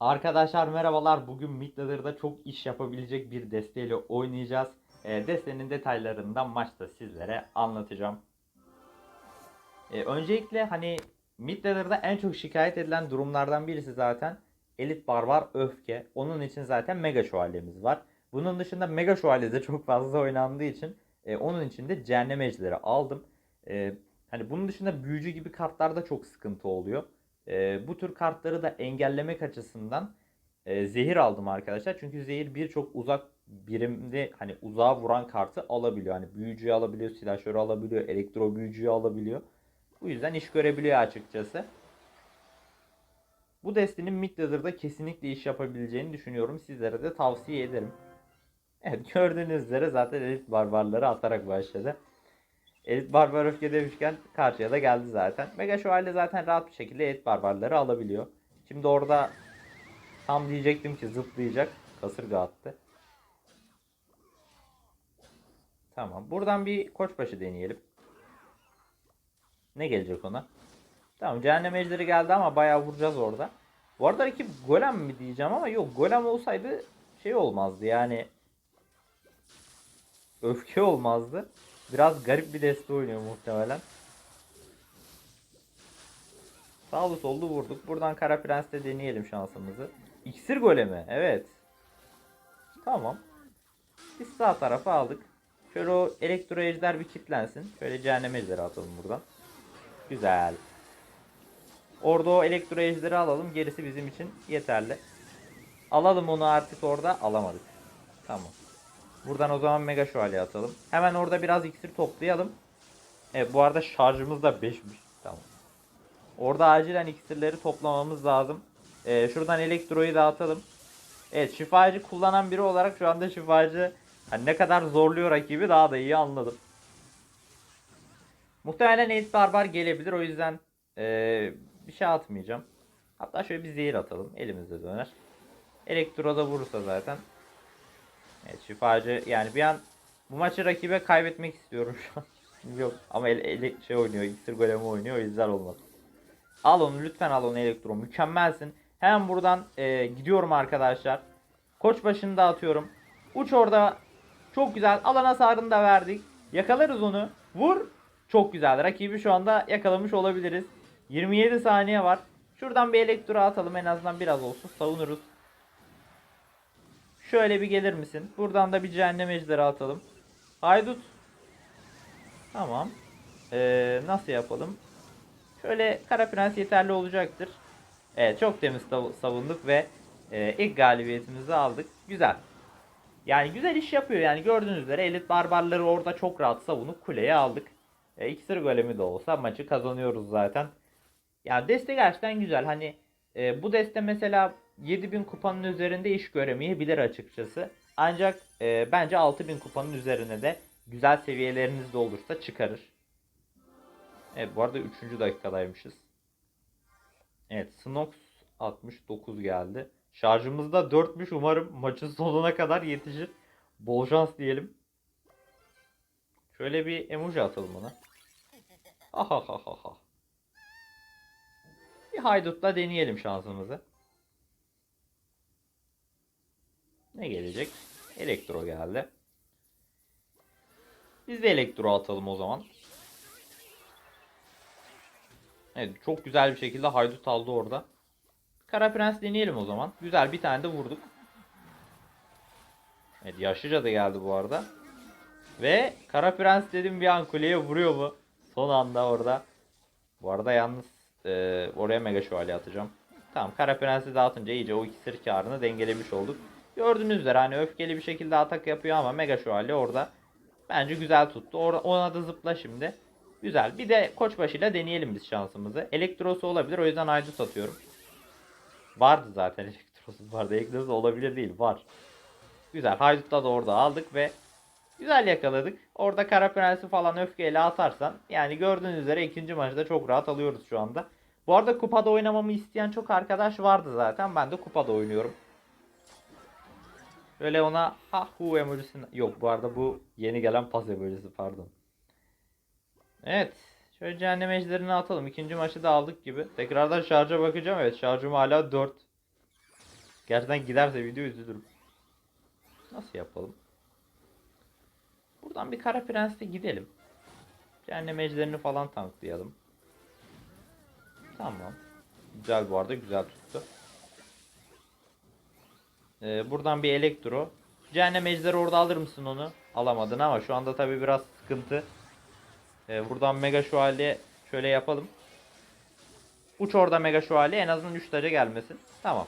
Arkadaşlar merhabalar. Bugün Midlader'da çok iş yapabilecek bir desteğiyle oynayacağız. E, desteğinin detaylarından maçta sizlere anlatacağım. E, öncelikle hani Midlader'da en çok şikayet edilen durumlardan birisi zaten Elit Barbar Öfke. Onun için zaten Mega Şövalyemiz var. Bunun dışında Mega Şövalye çok fazla oynandığı için e, onun için de Cehennem aldım. E, hani bunun dışında büyücü gibi kartlarda çok sıkıntı oluyor. E, bu tür kartları da engellemek açısından e, zehir aldım arkadaşlar. Çünkü zehir birçok uzak birimde hani uzağa vuran kartı alabiliyor. Hani büyücüyü alabiliyor, silahşörü alabiliyor, elektro büyücüyü alabiliyor. Bu yüzden iş görebiliyor açıkçası. Bu destenin Midlader'da kesinlikle iş yapabileceğini düşünüyorum. Sizlere de tavsiye ederim. Evet gördüğünüz üzere zaten elit barbarları atarak başladı. Elit barbar öfke demişken karşıya da geldi zaten. Mega Şövalye zaten rahat bir şekilde elit barbarları alabiliyor. Şimdi orada tam diyecektim ki zıplayacak. Kasırga attı. Tamam. Buradan bir koçbaşı deneyelim. Ne gelecek ona? Tamam cehennem ejderi geldi ama bayağı vuracağız orada. Bu arada rakip golem mi diyeceğim ama yok golem olsaydı şey olmazdı yani öfke olmazdı. Biraz garip bir deste oynuyor muhtemelen. Sağlı sollu vurduk. Buradan Kara Prens'te deneyelim şansımızı. İksir golemi. Evet. Tamam. Biz sağ tarafa aldık. Şöyle o elektro ejder bir kilitlensin. Şöyle cehennem ejderi atalım buradan. Güzel. Orada o elektro ejderi alalım. Gerisi bizim için yeterli. Alalım onu artık orada. Alamadık. Tamam. Buradan o zaman mega şövalye atalım. Hemen orada biraz iksir toplayalım. Evet bu arada şarjımız da 5'miş. Tamam. Orada acilen iksirleri toplamamız lazım. Ee, şuradan elektroyu dağıtalım. Evet şifacı kullanan biri olarak şu anda şifacı hani ne kadar zorluyor rakibi daha da iyi anladım. Muhtemelen Elit Barbar gelebilir o yüzden ee, bir şey atmayacağım. Hatta şöyle bir zehir atalım elimizde döner. Elektroda vurursa zaten Evet şifacı yani bir an bu maçı rakibe kaybetmek istiyorum şu an. Yok ama ele, ele- şey oynuyor iksir golemi oynuyor o yüzden olmaz. Al onu lütfen al onu elektro mükemmelsin. Hemen buradan e, gidiyorum arkadaşlar. Koç başını da atıyorum. Uç orada çok güzel alan hasarını da verdik. Yakalarız onu. Vur. Çok güzel. Rakibi şu anda yakalamış olabiliriz. 27 saniye var. Şuradan bir elektro atalım en azından biraz olsun savunuruz. Şöyle bir gelir misin? Buradan da bir cehennem ejderi atalım. Haydut. Tamam. Ee, nasıl yapalım? Şöyle Kara Prens yeterli olacaktır. Evet çok temiz sav- savunduk ve e, ilk galibiyetimizi aldık. Güzel. Yani güzel iş yapıyor. Yani gördüğünüz üzere elit barbarları orada çok rahat savunup kuleye aldık. E, iksir golemi de olsa maçı kazanıyoruz zaten. Yani deste gerçekten güzel. Hani e, bu deste mesela 7000 kupanın üzerinde iş göremeyebilir açıkçası. Ancak e, bence 6000 kupanın üzerine de güzel seviyeleriniz de olursa çıkarır. Evet bu arada 3. dakikadaymışız. Evet Snox 69 geldi. Şarjımız da 4'müş umarım maçın sonuna kadar yetişir. Bol şans diyelim. Şöyle bir emoji atalım ona. Ha ha ha ha ha. Bir haydutla deneyelim şansımızı. Ne gelecek? Elektro geldi. Biz de elektro atalım o zaman. Evet çok güzel bir şekilde haydut aldı orada. Kara Prens deneyelim o zaman. Güzel bir tane de vurduk. Evet yaşlıca da geldi bu arada. Ve Kara Prens dedim bir an kuleye vuruyor mu? Son anda orada. Bu arada yalnız e, oraya mega şövalye atacağım. Tamam Kara Prens'i dağıtınca iyice o ikisir karını dengelemiş olduk. Gördüğünüz üzere hani öfkeli bir şekilde atak yapıyor ama mega şövalye orada bence güzel tuttu. Orada ona da zıpla şimdi. Güzel. Bir de koçbaşıyla deneyelim biz şansımızı. Elektrosu olabilir o yüzden aydut atıyorum. Vardı zaten elektrosu vardı. Elektrosu olabilir değil var. Güzel. Haydut'ta da orada aldık ve güzel yakaladık. Orada Kara Prens'i falan öfkeyle atarsan yani gördüğünüz üzere ikinci maçta çok rahat alıyoruz şu anda. Bu arada kupada oynamamı isteyen çok arkadaş vardı zaten. Ben de kupada oynuyorum. Böyle ona ha hu emojisini yok bu arada bu yeni gelen pas emojisi pardon. Evet. Şöyle cehennem ejderini atalım. İkinci maçı da aldık gibi. Tekrardan şarja bakacağım. Evet şarjım hala 4. Gerçekten giderse video üzülürüm. Nasıl yapalım? Buradan bir Kara Prens'te gidelim. Cehennem ejderini falan tanklayalım. Tamam. Güzel bu arada güzel tuttu. Ee, buradan bir elektro. Cehennem ejderi orada alır mısın onu? Alamadın ama şu anda tabi biraz sıkıntı. Ee, buradan mega şövalye şöyle yapalım. Uç orada mega şövalye en azından 3 derece gelmesin. Tamam.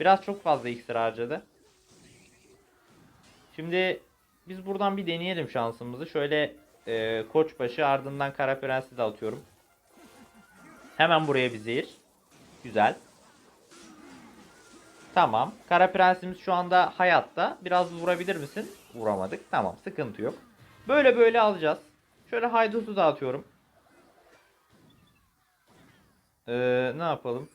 Biraz çok fazla iksir harcadı. Şimdi biz buradan bir deneyelim şansımızı. Şöyle e, koçbaşı ardından kara prensi de atıyorum. Hemen buraya bir zehir. Güzel. Tamam. Kara prensimiz şu anda hayatta. Biraz vurabilir misin? Vuramadık. Tamam. Sıkıntı yok. Böyle böyle alacağız. Şöyle haydutu da atıyorum. Ee, ne yapalım?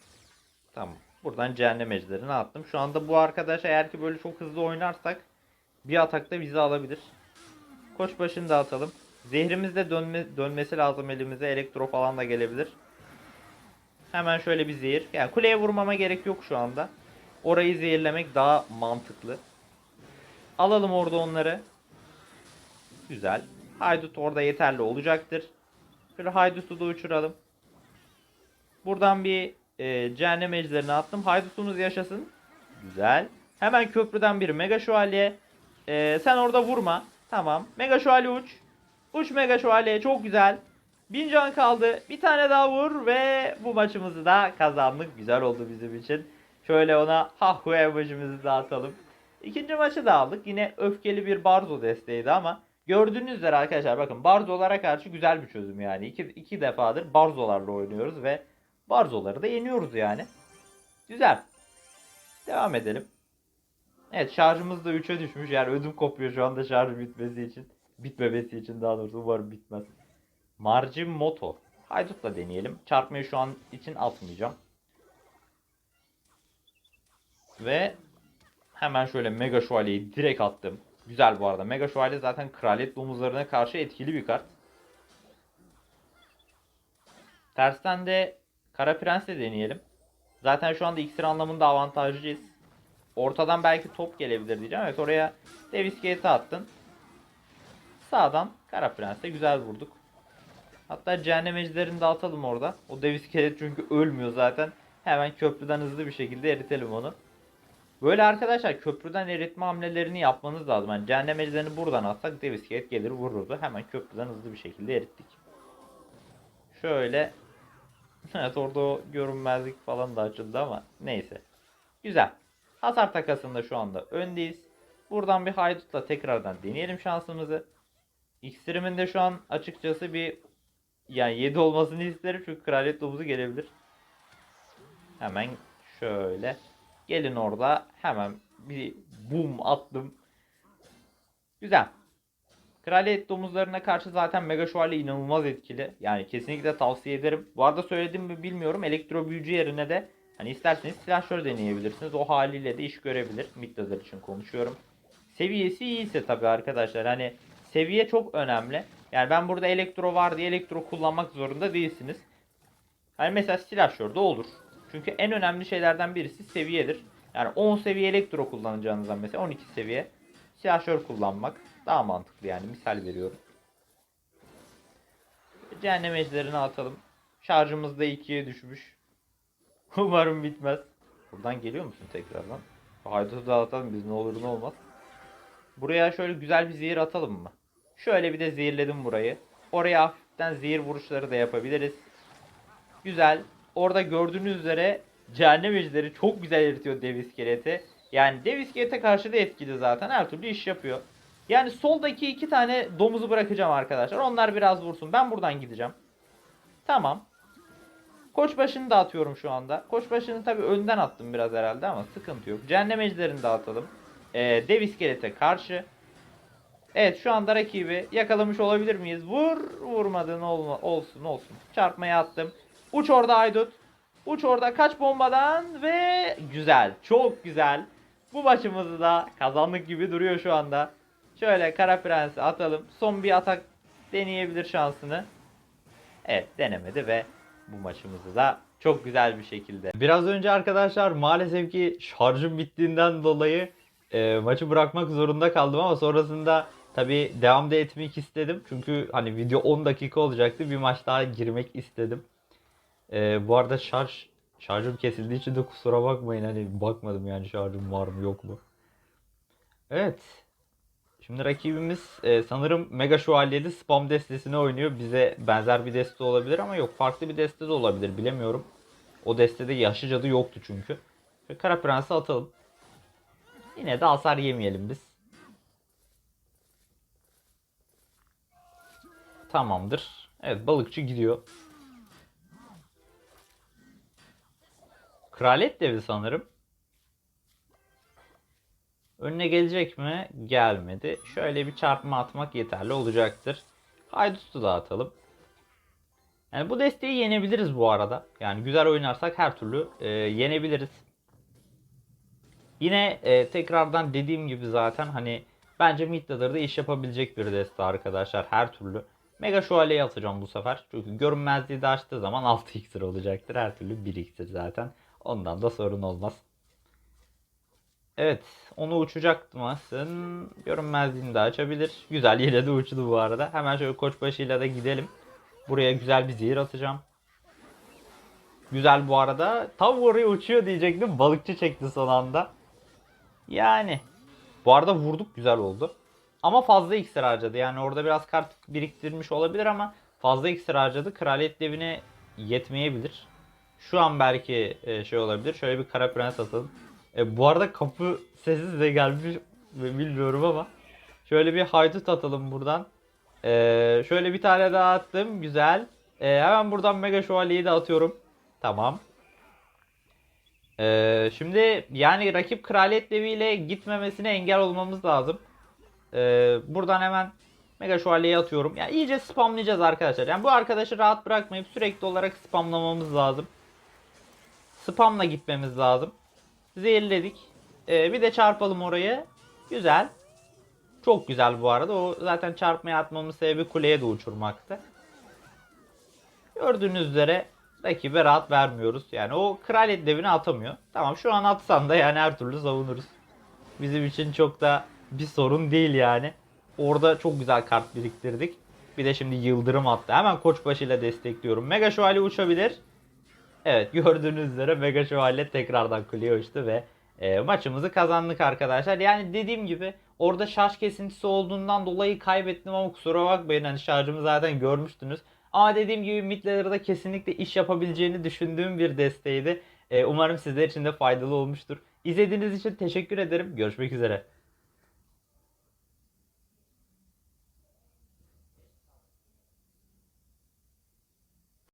Tamam. Buradan cehennem ejderini attım. Şu anda bu arkadaş eğer ki böyle çok hızlı oynarsak bir atakta bizi alabilir. Koç başını da atalım. Zehrimiz de dönme, dönmesi lazım elimize. Elektro falan da gelebilir. Hemen şöyle bir zehir. Yani kuleye vurmama gerek yok şu anda. Orayı zehirlemek daha mantıklı. Alalım orada onları. Güzel. Haydut orada yeterli olacaktır. Şöyle Haydut'u da uçuralım. Buradan bir e, cehennem ejderini attım. Haydutumuz yaşasın. Güzel. Hemen köprüden bir mega şövalye. E, sen orada vurma. Tamam. Mega şövalye uç. Uç mega şövalye. Çok güzel. Bin can kaldı. Bir tane daha vur ve bu maçımızı da kazandık. Güzel oldu bizim için. Şöyle ona Hahu emojimizi de atalım. İkinci maçı da aldık. Yine öfkeli bir Barzo desteğiydi ama gördüğünüz üzere arkadaşlar bakın Barzolara karşı güzel bir çözüm yani. İki, iki defadır Barzolarla oynuyoruz ve Barzoları da yeniyoruz yani. Güzel. Devam edelim. Evet şarjımız da 3'e düşmüş. Yani ödüm kopuyor şu anda şarj bitmesi için. Bitmemesi için daha doğrusu umarım bitmez. Marjin Moto. Haydut'la deneyelim. Çarpmayı şu an için atmayacağım. Ve hemen şöyle Mega Şövalye'yi direkt attım. Güzel bu arada. Mega Şövalye zaten kraliyet domuzlarına karşı etkili bir kart. Tersten de Kara Prens'le deneyelim. Zaten şu anda iksir anlamında avantajlıyız. Ortadan belki top gelebilir diyeceğim. Evet oraya Davis Gate'i attın. Sağdan Kara Prens'le güzel vurduk. Hatta cehennem ejderini de atalım orada. O Davis Gate çünkü ölmüyor zaten. Hemen köprüden hızlı bir şekilde eritelim onu. Böyle arkadaşlar köprüden eritme hamlelerini yapmanız lazım. Yani cehennem ejderini buradan atsak Davis Gate gelir vururdu. Hemen köprüden hızlı bir şekilde erittik. Şöyle Evet orada o görünmezlik falan da açıldı ama neyse. Güzel. Hasar takasında şu anda öndeyiz. Buradan bir haydutla tekrardan deneyelim şansımızı. İksirimin de şu an açıkçası bir yani 7 olmasını isterim çünkü kraliyet domuzu gelebilir. Hemen şöyle gelin orada hemen bir boom attım. Güzel. Kraliyet domuzlarına karşı zaten Mega Şövalye inanılmaz etkili. Yani kesinlikle tavsiye ederim. Bu arada söyledim mi bilmiyorum. Elektro büyücü yerine de hani isterseniz silahşör deneyebilirsiniz. O haliyle de iş görebilir. Midlazer için konuşuyorum. Seviyesi iyiyse tabii arkadaşlar. Hani seviye çok önemli. Yani ben burada elektro var diye elektro kullanmak zorunda değilsiniz. Hani mesela silahşör de olur. Çünkü en önemli şeylerden birisi seviyedir. Yani 10 seviye elektro kullanacağınızdan mesela 12 seviye silahşör kullanmak daha mantıklı yani misal veriyorum. Cehennem ejderini atalım. Şarjımız da 2'ye düşmüş. Umarım bitmez. Buradan geliyor musun tekrardan? Haydutu da biz ne olur ne olmaz. Buraya şöyle güzel bir zehir atalım mı? Şöyle bir de zehirledim burayı. Oraya hafiften zehir vuruşları da yapabiliriz. Güzel. Orada gördüğünüz üzere cehennem ejderi çok güzel eritiyor dev iskeleti. Yani dev iskelete karşı da etkili zaten. Her türlü iş yapıyor. Yani soldaki iki tane domuzu bırakacağım arkadaşlar. Onlar biraz vursun. Ben buradan gideceğim. Tamam. Koçbaşını da atıyorum şu anda. Koçbaşını tabii önden attım biraz herhalde ama sıkıntı yok. Cehennem ejderini de atalım. Ee, dev iskelete karşı. Evet şu anda rakibi yakalamış olabilir miyiz? Vur vurmadığın olma, olsun olsun. Çarpmaya attım. Uç orada Aydut. Uç orada kaç bombadan ve güzel. Çok güzel. Bu maçımızı da kazandık gibi duruyor şu anda. Şöyle Kara Prens'i atalım. Son bir atak deneyebilir şansını. Evet denemedi ve bu maçımızı da Çok güzel bir şekilde. Biraz önce arkadaşlar maalesef ki şarjım bittiğinden dolayı e, maçı bırakmak zorunda kaldım ama sonrasında tabi devam da etmek istedim. Çünkü hani video 10 dakika olacaktı. Bir maç daha girmek istedim. E, bu arada şarj şarjım kesildiği için de kusura bakmayın. Hani bakmadım yani şarjım var mı yok mu. Evet. Şimdi rakibimiz e, sanırım Mega Şövalye'de spam destesini oynuyor. Bize benzer bir deste olabilir ama yok. Farklı bir deste de olabilir. Bilemiyorum. O destede yaşlı cadı yoktu çünkü. Ve Kara Prens'i atalım. Yine de hasar yemeyelim biz. Tamamdır. Evet balıkçı gidiyor. Kraliyet devi sanırım. Önüne gelecek mi? Gelmedi. Şöyle bir çarpma atmak yeterli olacaktır. Haydut'u da atalım. Yani bu desteği yenebiliriz bu arada. Yani güzel oynarsak her türlü e, yenebiliriz. Yine e, tekrardan dediğim gibi zaten hani bence Midlader'da iş yapabilecek bir deste arkadaşlar her türlü. Mega Şövalye'yi atacağım bu sefer. Çünkü görünmezliği de açtığı zaman 6 iksir olacaktır. Her türlü 1 iksir zaten. Ondan da sorun olmaz. Evet. Onu uçacak mısın? Görünmezliğini de açabilir. Güzel yine de uçtu bu arada. Hemen şöyle koçbaşıyla da gidelim. Buraya güzel bir zehir atacağım. Güzel bu arada. Tam oraya uçuyor diyecektim. Balıkçı çekti son anda. Yani. Bu arada vurduk güzel oldu. Ama fazla iksir harcadı. Yani orada biraz kart biriktirmiş olabilir ama fazla iksir harcadı. Kraliyet devine yetmeyebilir. Şu an belki e, şey olabilir. Şöyle bir kara prens atalım. E, bu arada kapı sesi de gelmiş bilmiyorum ama. Şöyle bir haydut atalım buradan. E, şöyle bir tane daha attım. Güzel. E, hemen buradan mega şövalyeyi de atıyorum. Tamam. E, şimdi yani rakip kraliyet deviyle gitmemesine engel olmamız lazım. E, buradan hemen mega şövalyeyi atıyorum. Yani iyice spamlayacağız arkadaşlar. Yani bu arkadaşı rahat bırakmayıp sürekli olarak spamlamamız lazım. Spamla gitmemiz lazım. Zehirledik. Ee, bir de çarpalım orayı. Güzel. Çok güzel bu arada. O zaten çarpmaya atmamın sebebi kuleye de uçurmaktı. Gördüğünüz üzere rakibe rahat vermiyoruz. Yani o kraliyet devini atamıyor. Tamam şu an atsan da yani her türlü savunuruz. Bizim için çok da bir sorun değil yani. Orada çok güzel kart biriktirdik. Bir de şimdi yıldırım attı. Hemen koçbaşıyla destekliyorum. Mega şövalye uçabilir. Evet gördüğünüz üzere Mega Şövalye tekrardan kuleye uçtu ve e, maçımızı kazandık arkadaşlar. Yani dediğim gibi orada şarj kesintisi olduğundan dolayı kaybettim ama kusura bakmayın hani şarjımı zaten görmüştünüz. Ama dediğim gibi Midlayer'da kesinlikle iş yapabileceğini düşündüğüm bir desteğiydi. E, umarım sizler için de faydalı olmuştur. İzlediğiniz için teşekkür ederim. Görüşmek üzere.